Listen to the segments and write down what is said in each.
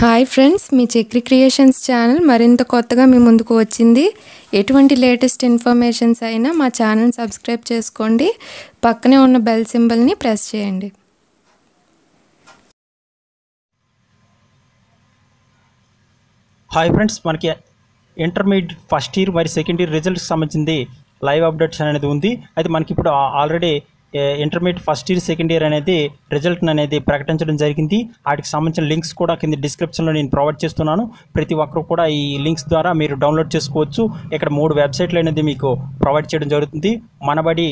Hi friends మీ Chakri creations channel మరింత కొత్తగా మీ ముందుకు వచ్చింది. ఎటువంటి లేటెస్ట్ ఇన్ఫర్మేషన్స్ అయినా మా ఛానల్ సబ్స్క్రైబ్ చేసుకోండి. పక్కనే ఉన్న బెల్ సింబల్ని ప్రెస్ చేయండి. హాయ్ ఫ్రెండ్స్ మనకి ఇంటర్మీడియట్ ఫస్ట్ ఇయర్ మరి సెకండ్ ఇయర్ రిజల్ట్కి సంబంధించింది లైవ్ అప్డేట్స్ అనేది ఉంది. అయితే మనకి ఇప్పుడు already intermediate first year second year అనేది రిజల్ట్ అనేది ప్రకటించడం జరిగింది. వాటికి సంబంధించిన లింక్స్ కూడా కింద డిస్క్రిప్షన్లో నేను ప్రొవైడ్ చేస్తున్నాను. ప్రతి ఒక్కరు కూడా ఈ లింక్స్ ద్వారా మీరు డౌన్లోడ్ చేసుకోవచ్చు. ఇక్కడ మూడు వెబ్సైట్లు అనేది మీకు ప్రొవైడ్ చేయడం జరుగుతుంది. మనబడి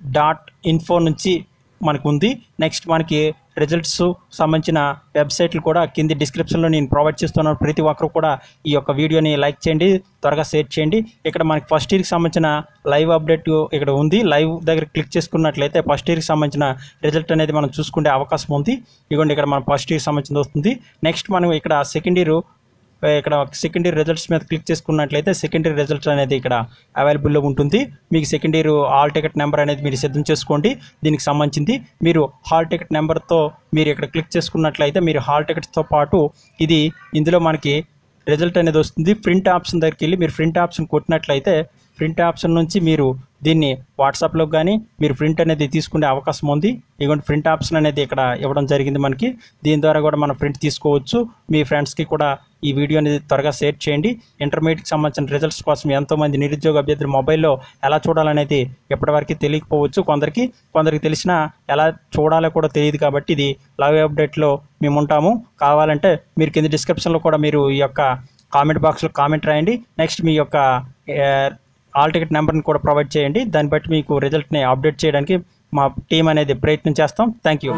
డాట్ ఇన్ఫో నుంచి మనకు ఉంది. నెక్స్ట్ మనకి రిజల్ట్స్ సంబంధించిన వెబ్సైట్లు కూడా కింది డిస్క్రిప్షన్లో నేను ప్రొవైడ్ చేస్తున్నాను. ప్రతి ఒక్కరు కూడా ఈ యొక్క వీడియోని లైక్ చేయండి త్వరగా షేర్ చేయండి. ఇక్కడ మనకి ఫస్ట్ ఇయర్కి సంబంధించిన లైవ్ అప్డేట్ ఇక్కడ ఉంది. లైవ్ దగ్గర క్లిక్ చేసుకున్నట్లయితే ఫస్ట్ ఇయర్కి సంబంధించిన రిజల్ట్ అనేది మనం చూసుకునే అవకాశం ఉంది. ఇదిగోండి ఇక్కడ మన ఫస్ట్ ఇయర్కి సంబంధించింది వస్తుంది. నెక్స్ట్ మనం ఇక్కడ సెకండ్ ఇయర్ ఇక్కడ సెకండ్ ఇయర్ రిజల్ట్స్ మీద క్లిక్ చేసుకున్నట్లయితే సెకండ్ ఇయర్ రిజల్ట్స్ అనేది ఇక్కడ అవైలబుల్లో ఉంటుంది. మీకు second year hall ticket number అనేది మీరు సిద్ధం చేసుకోండి. దీనికి సంబంధించింది మీరు హాల్ టికెట్ నెంబర్తో మీరు ఇక్కడ క్లిక్ చేసుకున్నట్లయితే మీరు హాల్ టికెట్స్తో పాటు ఇది ఇందులో మనకి రిజల్ట్ అనేది వస్తుంది. ప్రింట్ ఆప్షన్ దగ్గరికి వెళ్ళి మీరు ప్రింట్ ఆప్షన్ కొట్టినట్లయితే ప్రింట్ ఆప్షన్ నుంచి మీరు దీన్ని వాట్సాప్లో కానీ మీరు ప్రింట్ అనేది తీసుకునే అవకాశం ఉంది. ఇటువంటి ప్రింట్ ఆప్షన్ అనేది ఇక్కడ ఇవ్వడం జరిగింది మనకి. దీని ద్వారా కూడా మనం ప్రింట్ తీసుకోవచ్చు. మీ ఫ్రెండ్స్కి కూడా ఈ వీడియో అనేది త్వరగా షేర్ చేయండి. ఇంటర్మీడియట్కి సంబంధించిన రిజల్ట్స్ కోసం ఎంతోమంది నిరుద్యోగ అభ్యర్థులు మొబైల్లో ఎలా చూడాలనేది ఎప్పటివరకు తెలియకపోవచ్చు. కొందరికి కొందరికి తెలిసినా ఎలా చూడాలో కూడా తెలియదు కాబట్టి ఇది లవ్ అప్డేట్లో మేము ఉంటాము. కావాలంటే మీరు కింద డిస్క్రిప్షన్లో కూడా మీరు ఈ యొక్క కామెంట్ బాక్స్లో కామెంట్ రాయండి. నెక్స్ట్ మీ యొక్క ఆల్ టికెట్ నెంబర్ని కూడా ప్రొవైడ్ చేయండి. దాన్ని బట్టి మీకు రిజల్ట్ని అప్డేట్ చేయడానికి మా టీం అనేది ప్రయత్నం చేస్తాం. Thank you.